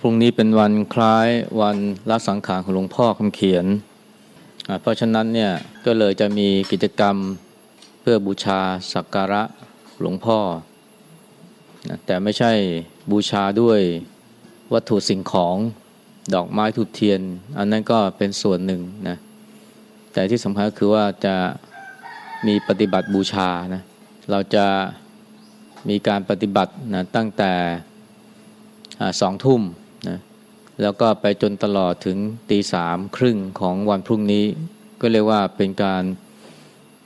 พรุ่งนี้เป็นวันคล้ายวันละสังขารของหลวงพ่อคำเขียน เพราะฉะนั้นเนี่ยก็เลยจะมีกิจกรรมเพื่อบูชาสักการะหลวงพ่อ แต่ไม่ใช่บูชาด้วยวัตถุสิ่งของดอกไม้ทูบเทียน อันนั้นก็เป็นส่วนหนึ่งนะแต่ที่สำคัญคือว่าจะมีปฏิบัติบูชานะเราจะมีการปฏิบัตินะตั้งแต่สองทุ่ม แล้วก็ไปจนตลอดถึงตีสามครึ่งของวันพรุ่งนี้ ก็เรียกว่าเป็นการ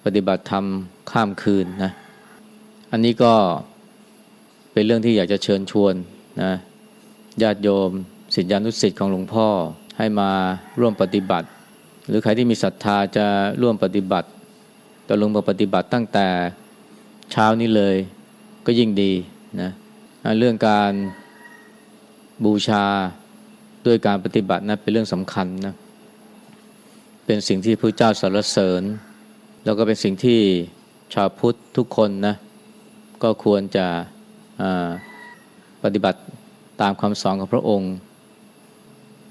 ปฏิบัติธรรมข้ามคืนนะ อันนี้ก็เป็นเรื่องที่อยากจะเชิญชวนนะญาติโยมศิษยานุศิษย์ของหลวงพ่อให้มาร่วมปฏิบัติ หรือใครที่มีศรัทธาจะร่วมปฏิบัติจะลงมาปฏิบัติตั้งแต่เช้านี้เลยก็ยิ่งดีนะเรื่องการบูชา ด้วยการปฏิบัตินะเป็นเรื่องสำคัญนะเป็นสิ่งที่พระเจ้าสรรเสริญ แล้วก็เป็นสิ่งที่ชาวพุทธทุกคนนะก็ควรจะปฏิบัติตามคำสอนของพระองค์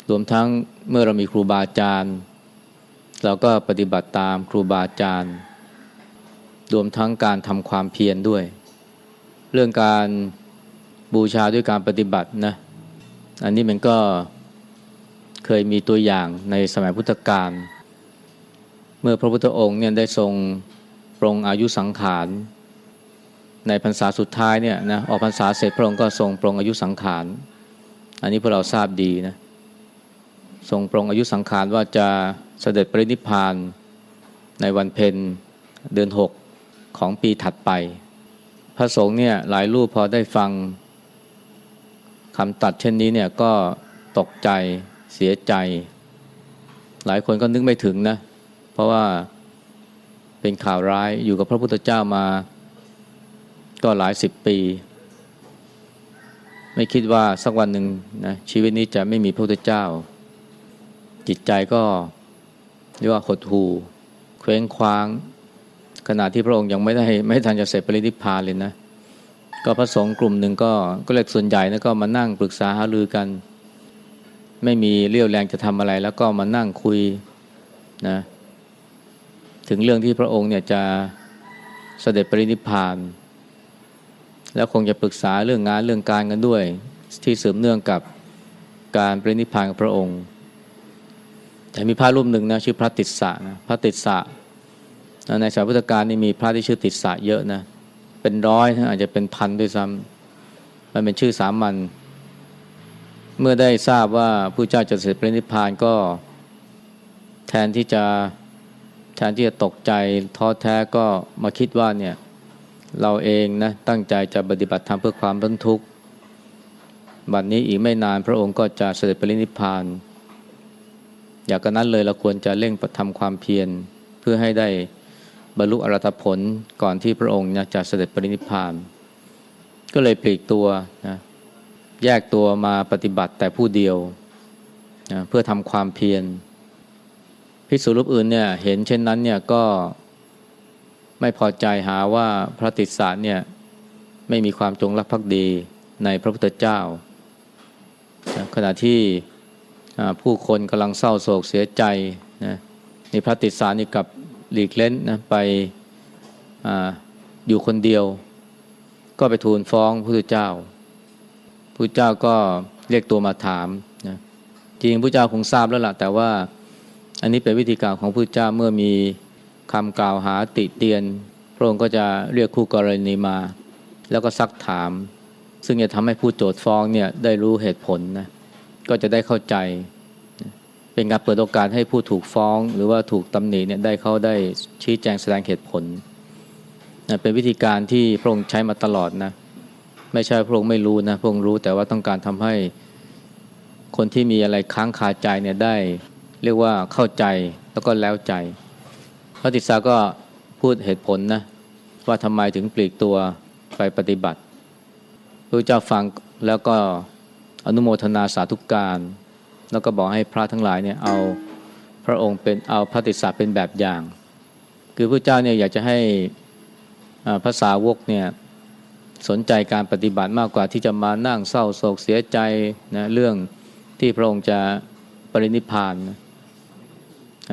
รวมทั้งเมื่อเรามีครูบาอาจารย์ เราก็ปฏิบัติตามครูบาอาจารย์ รวมทั้งการทำความเพียรด้วย เรื่องการบูชาด้วยการปฏิบัตินะอันนี้มันก็ เคยมีตัวอย่างในสมัยพุทธกาลเมื่อพระพุทธองค์เนี่ยได้ทรงปรงอายุสังขาร ในพรรษาสุดท้ายเนี่ยนะออกพรรษาเสร็จพระองค์ก็ทรงปรงอายุสังขาร อันนี้พวกเราทราบดีนะทรงปรงอายุสังขารว่าจะเสด็จปรินิพพานในวันเพ็ญเดือนหกของปีถัดไป พระสงฆ์เนี่ยหลายรูปพอได้ฟังคำตัดเช่นนี้เนี่ยก็ตกใจ เสียใจ หลายคนก็นึกไม่ถึงนะ เพราะว่าเป็นข่าวร้ายอยู่กับพระพุทธเจ้ามา ก็หลายสิบปี ไม่คิดว่าสักวันหนึ่งนะชีวิตนี้จะไม่มีพระพุทธเจ้า จิตใจก็เรียกว่าหดหู่เคว้งคว้าง ขณะที่พระองค์ยังไม่ได้ไม่ทันจะเสร็จปรินิพพานเลยนะ ก็พระสงฆ์กลุ่มหนึ่งก็ก็เลยส่วนใหญ่นะก็มานั่งปรึกษาหารือกัน ไม่มีเรี่ยวแรงจะทำอะไร แล้วก็มานั่งคุยนะถึงเรื่องที่พระองค์เนี่ยจะเสด็จปรินิพพาน แล้วคงจะปรึกษาเรื่องงานเรื่องการกันด้วย ที่สืบเนื่องกับการปรินิพพานของพระองค์ แต่มีพระรูปหนึ่งนะชื่อพระติสสะนะพระติสสะในสายพุทธการนี่มีพระที่ชื่อติสสะเยอะนะเป็นร้อยนะอาจจะเป็นพันด้วยซ้ำมันเป็นชื่อสามัญ เมื่อได้ทราบว่าผู้เจ้าจะเสด็จปรินิพพานก็แทนที่จะแทนที่จะตกใจท้อแท้ก็มาคิดว่าเนี่ยเราเองนะตั้งใจจะปฏิบัติธรรมเพื่อความพ้นทุกข์บัดนี้อีกไม่นานพระองค์ก็จะเสด็จปรินิพพาน อยากกันนั้นเลยเราควรจะเร่งทำความเพียรเพื่อให้ได้บรรลุอรหัตผลก่อนที่พระองค์จะเสด็จปรินิพพาน ก็เลยปลีกตัวนะ แยกตัวมาปฏิบัติแต่ผู้เดียวนะเพื่อทำความเพียรพิสูจรูปอื่นเนี่ยเห็นเช่นนั้นเนี่ยก็ไม่พอใจหาว่าพระติสสะเนี่ยไม่มีความจงรักภักดีในพระพุทธเจ้านะขณะที่ผู้คนกำลังเศร้าโศกเสียใจนะนี่พระติสสานี่กับหลีกเล่นนะไปออยู่คนเดียว ก็ไปทูลฟ้องพระพุทธเจ้า พระเจ้าก็เรียกตัวมาถามนะจริงพระเจ้าคงทราบแล้วล่ะแต่ว่าอันนี้เป็นวิธีการของพระเจ้าเมื่อมีคำกล่าวหาติเตียน พระองค์ก็จะเรียกคู่กรณีมา แล้วก็ซักถาม ซึ่งจะทำให้ผู้โจทฟ้องเนี่ยได้รู้เหตุผลนะก็จะได้เข้าใจ เป็นการเปิดโอกาสให้ผู้ถูกฟ้อง หรือว่าถูกตำหนิเนี่ยได้เขาได้ชี้แจงแสดงเหตุผลนะเป็นวิธีการที่พระองค์ใช้มาตลอดนะ ไม่ใช่พระองค์ไม่รู้นะพระองค์รู้แต่ว่าต้องการทำให้คนที่มีอะไรค้างคาใจเนี่ยได้ เรียกว่าเข้าใจแล้วก็แล้วใจพระติสาก็พูดเหตุผลนะว่าทำไมถึงปลีกตัวไปปฏิบัติพระเจ้าฟังแล้วก็อนุโมทนาสาธุการ แล้วก็บอกให้พระทั้งหลายเนี่ยเอาพระองค์เป็นเอาพระติสสะเป็นแบบอย่าง คือพระเจ้าเนี่ยอยากจะให้ภาษาวกเนี่ย สนใจการปฏิบัติมากกว่าที่จะมานั่งเศร้าโศกเสียใจนะเรื่องที่พระองค์จะปรินิพานนะ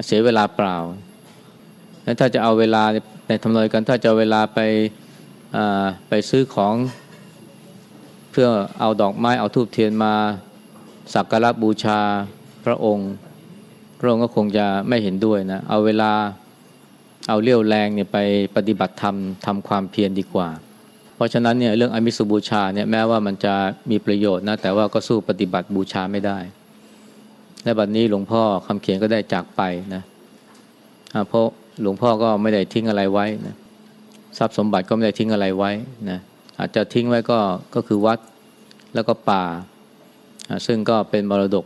เสียเวลาเปล่าแล้วถ้าจะเอาเวลาในทำนอยกันถ้าจะเาเวลาไปไปซื้อของเพื่อเอาดอกไม้เอาทูบเทียนมาสักการะบูชาพระองค์ พระองค์ก็คงจะไม่เห็นด้วยนะ เอาเวลาเอาเรี่ยวแรงเนี่ยไปปฏิบัติธรรมทำความเพียรดีกว่า เพราะฉะนั้นเนี่ยเรื่องอมิสุบูชาเนี่ยแม้ว่ามันจะมีประโยชน์นะแต่ว่าก็สู้ปฏิบัติบูชาไม่ได้ และบัดนนี้หลวงพ่อคำเขียนก็ได้จากไปนะเพราะหลวงพ่อก็ไม่ได้ทิ้งอะไรไว้นะทรัพย์สมบัติก็ไม่ได้ทิ้งอะไรไว้นะอาจจะทิ้งไว้ก็ก็คือวัดแล้วก็ป่า ซึ่งก็เป็นมรดก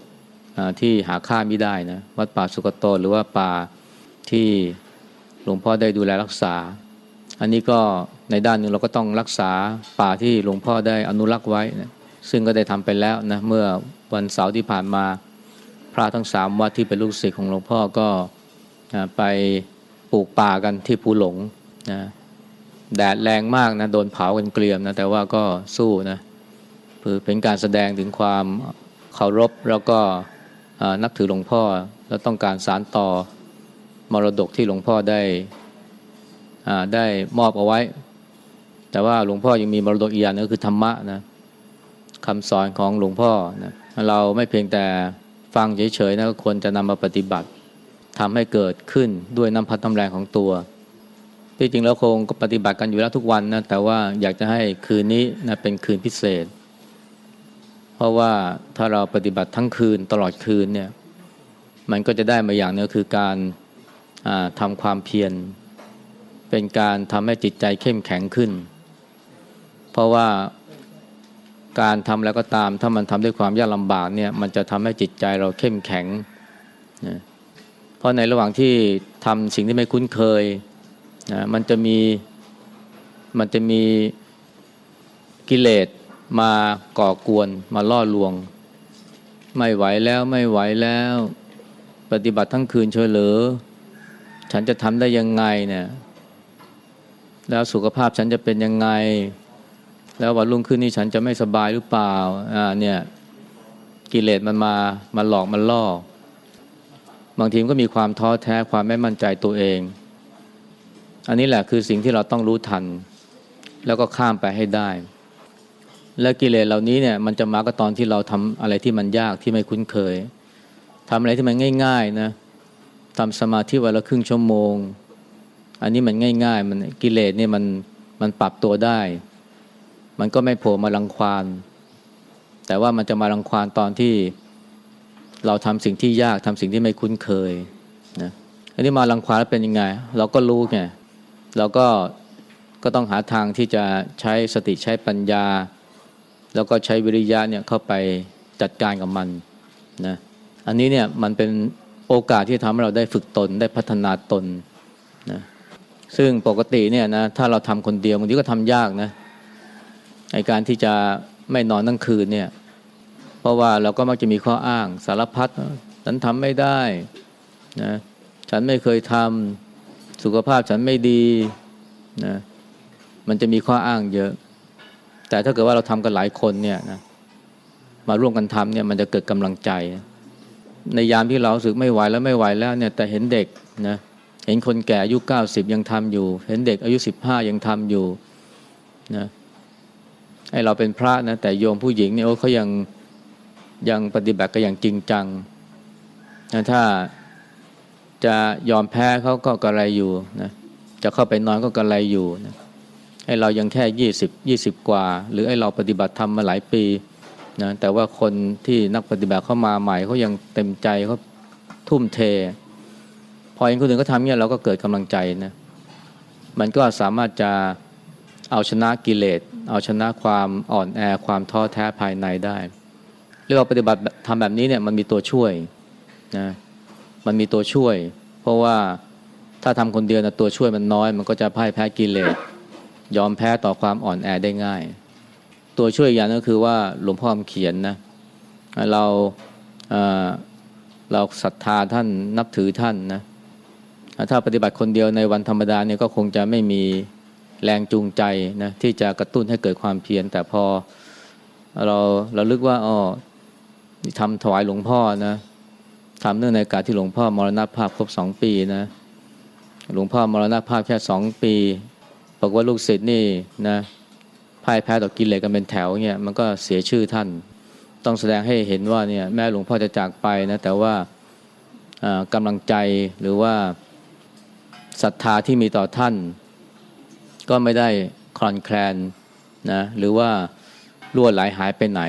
ที่หาค่าไม่ได้นะวัดป่าสุกโตหรือว่าป่าที่หลวงพ่อได้ดูแลรักษา อันนี้ก็ ในด้านหนึ่งเราก็ต้องรักษาป่าที่หลวงพ่อได้อนุรักษ์ไว้นะซึ่งก็ได้ทำไปแล้วนะเมื่อวันเสาร์ที่ผ่านมาพระทั้งสามวัดที่เป็นลูกศิษย์ของหลวงพ่อก็ไปปลูกป่ากันที่ภูหลงนะแดดแรงมากนะโดนเผากันเกลียมนะแต่ว่าก็สู้นะคือเป็นการแสดงถึงความเคารพแล้วก็นับถือหลวงพ่อแล้วต้องการสารต่อมรดกที่หลวงพ่อได้ได้มอบเอาไว้ แต่ว่าหลวงพ่อยังมีมรดกอีกอย่างหนึงก็คือธรรมะนะคำสอนของหลวงพ่อนะเราไม่เพียงแต่ฟังเฉยๆนะก็ควรจะนำมาปฏิบัติทำให้เกิดขึ้นด้วยน้ำพัดน้ำแรงของตัว ที่จริงแล้วคงก็ปฏิบัติกันอยู่แล้วทุกวันนะแต่ว่าอยากจะให้คืนนี้นะเป็นคืนพิเศษ เพราะว่าถ้าเราปฏิบัติทั้งคืนตลอดคืนเนี่ยมันก็จะได้มาอย่างนึงคือการอ่าทำความเพียรเป็นการทำให้จิตใจเข้มแข็งขึ้น เพราะว่าการทำแล้วก็ตาม ถ้ามันทำด้วยความยากลำบากเนี่ยมันจะทำให้จิตใจเราเข้มแข็งนะเพราะในระหว่างที่ทำสิ่งที่ไม่คุ้นเคยนะมันจะมีมันจะมีกิเลสมาก่อกวนมาล่อลวง ไม่ไหวแล้วไม่ไหวแล้ว ปฏิบัติทั้งคืนเฉยเหรือ ฉันจะทำได้ยังไงเนี่ยแล้วสุขภาพฉันจะเป็นยังไง แล้ววันรุ่งขึ้นนี่ฉันจะไม่สบายหรือเปล่าอ่าเนี่ยกิเลสมันมามาหลอกมันล่อบางทีมนก็มีความท้อแท้ความไม่มั่นใจตัวเอง อันนี้แหละคือสิ่งที่เราต้องรู้ทัน แล้วก็ข้ามไปให้ได้ และกิเลสเหล่านี้เนี่ยมันจะมาก็ตอนที่เราทำอะไรที่มันยากที่ไม่คุ้นเคยทำอะไรที่มันง่าย ๆนะทำสมาธิวันละครึ่งชั่วโมง อันนี้มันง่าย ๆ มันกิเลสเนี่ยมันมันปรับตัวได้ มันก็ไม่โผล่มารังควาน แต่ว่ามันจะมารังควานตอนที่เราทำสิ่งที่ยากทำสิ่งที่ไม่คุ้นเคยนะอันนี้มารังควานแล้วเป็นยังไง เราก็รู้ไงเราก็ก็ต้องหาทางที่จะใช้สติใช้ปัญญา แล้วก็ใช้วิริยะเนี่ยเข้าไปจัดการกับมันนะอันนี้เนี่ยมันเป็นโอกาสที่ทำให้เราได้ฝึกตนได้พัฒนาตนนะซึ่งปกติเนี่ยนะถ้าเราทำคนเดียวบางทีก็ทำยากนะ ในการที่จะไม่นอนทั้งคืนเนี่ย เพราะว่าเราก็มักจะมีข้ออ้างสารพัดฉันทำไม่ได้นะฉันไม่เคยทำสุขภาพฉันไม่ดีนะมันจะมีข้ออ้างเยอะ แต่ถ้าเกิดว่าเราทำกันหลายคนเนี่ยนะมาร่วมกันทำเนี่ยมันจะเกิดกำลังใจ ในยามที่เราสึกไม่ไหวแล้วไม่ไหวแล้วเนี่ยแต่เห็นเด็กนะเห็นคนแก่อายุเก้าสิบยังทำอยู่ เห็นเด็กอายุสิบห้ายังทำอยู่นะ ให้เราเป็นพระนะแต่โยมผู้หญิงเนี่ยโอ้เขายังยังปฏิบัติกันอย่างจริงจังนะถ้าจะยอมแพ้เขาก็กระไรอยู่นะจะเข้าไปนอนก็กระไรอยู่นะให้เรายังแค่ยี่สิบยี่สิบกว่า หรือให้เราปฏิบัติธรรมมาหลายปีนะแต่ว่าคนที่นักปฏิบัติเข้ามาใหม่เขายังเต็มใจเขาทุ่มเท พอเห็นคนอื่นก็ทำเนี่ยเราก็เกิดกำลังใจนะมันก็สามารถจะเอาชนะกิเลส เอาชนะความอ่อนแอความท้อแท้ภายในได้เรียกว่าปฏิบัติทำแบบนี้เนี่ยมันมีตัวช่วยนะมันมีตัวช่วย เพราะว่าถ้าทำคนเดียวนะตัวช่วยมันน้อย มันก็จะพ่ายแพ้กิเลสยอมแพ้ต่อความอ่อนแอได้ง่าย ตัวช่วยอย่างก็คือว่าหลวงพ่อคำเขียนนะเราเราศรัทธาท่านนับถือท่านนะถ้าปฏิบัติคนเดียวในวันธรรมดาเนี่ยก็คงจะไม่มี แรงจูงใจนะที่จะกระตุ้นให้เกิดความเพียรแต่พอเราเราลึกว่าอ๋อทำถวายหลวงพ่อนะทำเนื่องในการที่หลวงพ่อมรณภาพครบสองปีนะหลวงพ่อมรณภาพแค่สองปีบอกว่าลูกศิษย์นี่นะพ่ายแพ้ต่อกิเลสกันเป็นแถวเนี่ยมันก็เสียชื่อท่าน ต้องแสดงให้เห็นว่าเนี่ยแม่หลวงพ่อจะจากไปนะแต่ว่าอ่ากำลังใจหรือว่าศรัทธาที่มีต่อท่าน ก็ไม่ได้คลอนแคลนนะหรือว่าล่วไหลหายไปไหน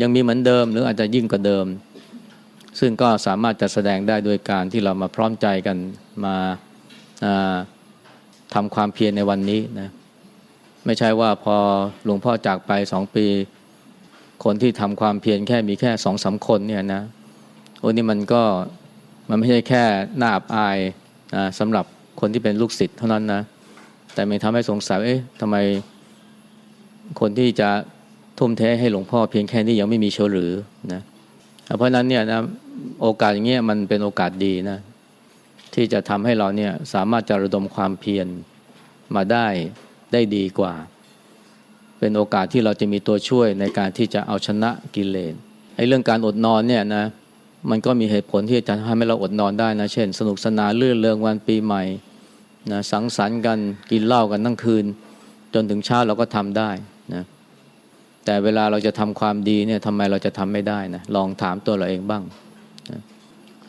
ยังมีเหมือนเดิมหรืออาจจะยิ่งกว่าเดิม ซึ่งก็สามารถจะแสดงได้โดยการที่เรามาพร้อมใจกันมาทำความเพียรในวันนี้นะไม่ใช่ว่าพอหลวงพ่อจากไปสองปี คนที่ทำความเพียรแค่มีแค่สองสามคนเนี่ยนะโอ้นี่มันก็มันไม่ใช่แค่หน้าอับอายนะสำหรับคนที่เป็นลูกศิษย์เท่านั้นนะ แต่มันทำให้สงสัยเอ๊ะทำไมคนที่จะทุ่มเทให้หลวงพ่อเพียงแค่นี้ยังไม่มีเชียวหรือนะเพราะฉะนั้นเนี่ยนะโอกาสอย่างเงี้ยมันเป็นโอกาสดีนะที่จะทำให้เราเนี่ยสามารถจะระดมความเพียรมาได้ได้ดีกว่า เป็นโอกาสที่เราจะมีตัวช่วยในการที่จะเอาชนะกิเลสไอ้เรื่องการอดนอนเนี่ยนะมันก็มีเหตุผลที่จะทำให้เราอดนอนได้นะ เช่น สนุกสนานลื่นเริงวันปีใหม่ นะสังสรรค์กันกินเหล้ากันทั้งคืน จนถึงเช้าเราก็ทำได้นะแต่เวลาเราจะทำความดีเนี่ยทำไมเราจะทำไม่ได้นะลองถามตัวเราเองบ้างนะ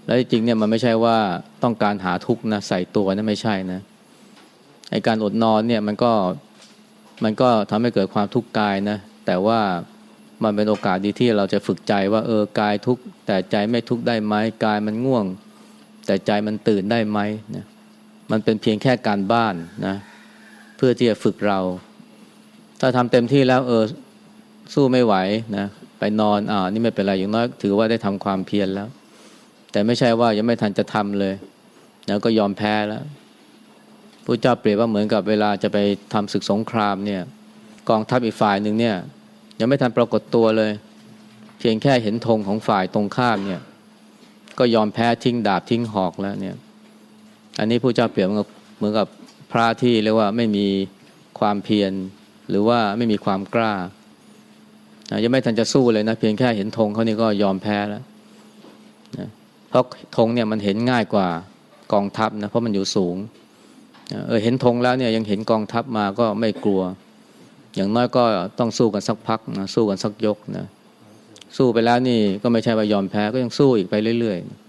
แล้วจริงเนี่ยมันไม่ใช่ว่าต้องการหาทุกข์นะใส่ตัวนะไม่ใช่นะไอการอดนอนเนี่ยมันก็มันก็ทำให้เกิดความทุกข์กายนะแต่ว่ามันเป็นโอกาสดีที่เราจะฝึกใจว่าเออกายทุกข์แต่ใจไม่ทุกข์ได้ไหมกายมันง่วง แต่ใจมันตื่นได้ไหมนะ มันเป็นเพียงแค่การบ้านนะเพื่อที่จะฝึกเรา ถ้าทำเต็มที่แล้วเออสู้ไม่ไหวนะไปนอนอ่านี่ไม่เป็นไรอย่างน้อยถือว่าได้ทำความเพียรแล้ว แต่ไม่ใช่ว่ายังไม่ทันจะทำเลย แล้วก็ยอมแพ้แล้วพระเจ้าเปรียบว่าเหมือนกับเวลาจะไปทำศึกสงครามเนี่ยกองทัพอีกฝ่ายหนึ่งเนี่ยยังไม่ทันปรากฏตัวเลย เพียงแค่เห็นธงของฝ่ายตรงข้ามเนี่ยก็ยอมแพ้ทิ้งดาบทิ้งหอกแล้วเนี่ย อันนี้ผู้เจ้าเปรียบเหมือนกับเหมือนกับพระที่เรียกว่าไม่มีความเพียรหรือว่าไม่มีความกล้ายังไม่ทันจะสู้เลยนะเพียงแค่เห็นธงเขานี่ก็ยอมแพ้แล้วนะเพราะธงเนี่ยมันเห็นง่ายกว่ากองทัพนะเพราะมันอยู่สูงเออเห็นธงแล้วเนี่ยยังเห็นกองทัพมาก็ไม่กลัว อย่างน้อยก็ต้องสู้กันสักพักนะสู้กันสักยกนะสู้ไปแล้วนี่ก็ไม่ใช่ว่ายอมแพ้ก็ยังสู้อีกไปเรื่อยๆ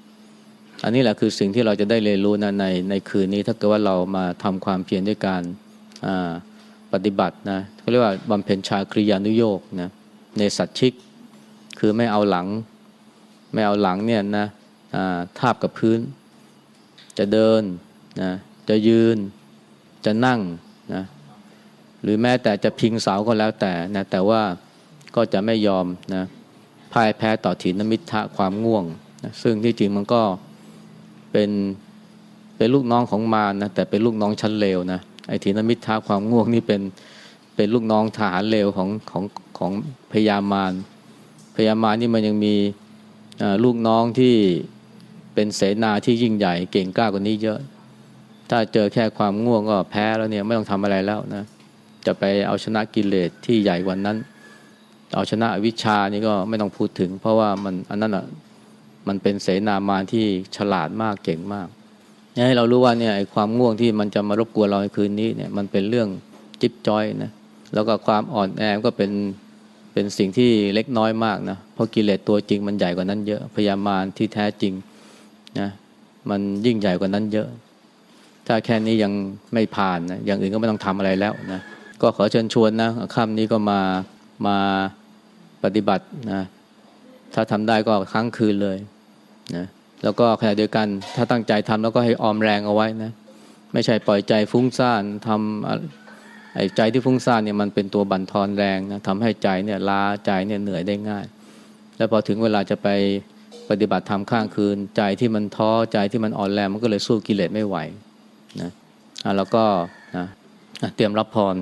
อันนี้แหละคือสิ่งที่เราจะได้เรียนรู้นะในในคืนนี้ถ้าเกิดว่าเรามาทำความเพียรด้วยการปฏิบัตินะเขาเรียกว่าบำเพ็ญชาคริยานุโยกนะในสัตชิก คือไม่เอาหลัง ไม่เอาหลังเนี่ยนะทาบกับพื้น จะเดินนะจะยืนจะนั่งนะหรือแม้แต่จะพิงเสาก็แล้วแต่นะแต่ว่าก็จะไม่ยอมนะพ่ายแพ้ต่อถีนมิทะความง่วงนะซึ่งที่จริงมันก็เป็นเป็นลูกน้องของมารนะแต่เป็นลูกน้องชั้นเลวนะไอ้ทีนมิทธาความง่วงนี่เป็นเป็นลูกน้องทหารเลวของของของพยามารพยามารนี่มันยังมีลูกน้องที่เป็นเสนาที่ยิ่งใหญ่เก่งกล้ากว่านี้เยอะ ถ้าเจอแค่ความง่วงก็แพ้แล้วเนี่ยไม่ต้องทำอะไรแล้วนะจะไปเอาชนะกิเลสที่ใหญ่กว่านั้น เอาชนะวิชชานี่ก็ไม่ต้องพูดถึง เพราะว่ามันอันนั้นอะ มันเป็นเสนามารที่ฉลาดมากเก่งมากให้เรารู้ว่าเนี่ยความง่วงที่มันจะมารบกวนเราในคืนนี้เนี่ยมันเป็นเรื่องจิ๊บจอยนะแล้วก็ความอ่อนแอก็เป็นเป็นสิ่งที่เล็กน้อยมากนะเพราะกิเลสตัวจริงมันใหญ่กว่านั้นเยอะพยามารที่แท้จริงนะมันยิ่งใหญ่กว่านั้นเยอะ ถ้าแค่นี้ยังไม่ผ่านนะอย่างอื่นก็ไม่ต้องทำอะไรแล้วนะก็ขอเชิญชวนนะค่ำนี้ก็มามาปฏิบัตินะ ถ้าทำได้ก็ครั้งคืนเลยนะแล้วก็ขณะเดียวกัน ถ้าตั้งใจทำแล้วก็ให้ออมแรงเอาไว้นะไม่ใช่ปล่อยใจฟุ้งซ่านทำไอ้ใจที่ฟุ้งซ่านเนี่ยมันเป็นตัวบั่นทอนแรงนะทำให้ใจเนี่ยล้าใจเนี่ยเหนื่อยได้ง่าย แล้วพอถึงเวลาจะไปปฏิบัติธรรมข้างคืน ใจที่มันท้อใจที่มันอ่อนแรงมันก็เลยสู้กิเลสไม่ไหวนะแล้วก็นะเตรียมรับพร